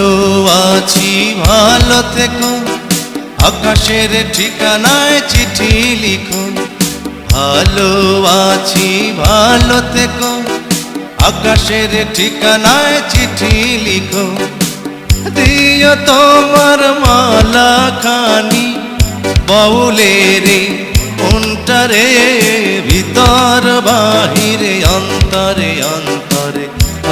ভালো আছি, ভালো থেকো। আকাশের ঠিকানায় চিঠি লিখো। ভালো আছি, ভালো থেকো। আকাশের ঠিকানায় চিঠি লিখো। দিও তোমার মালা খানি বাউলেরে অন্তরে ভিতর বাহিরে, অন্তরে অন্তরে।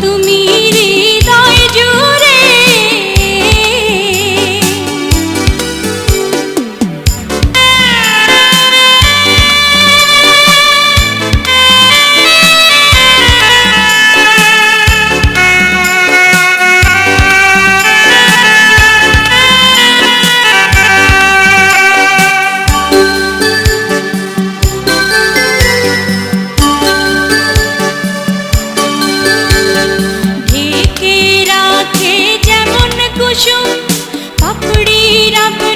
তুমি কুসুম পাপড়ি রাব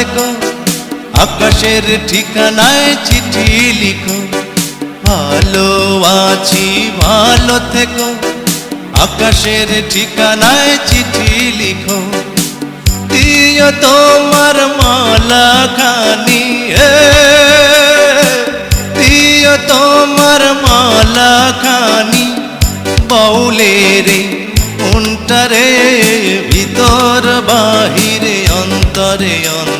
থেকো আকাশের ঠিকানায় চিঠি লিখো। ভালো আছি, ভালো থেকো, আকাশের ঠিকানায় চিঠি লিখো। দিও তোমার মালা খানি দিও তোমার মালা খানি, বাউলেরে অন্তরে ভিতর বাহিরে, অন্তরে অন্তরে।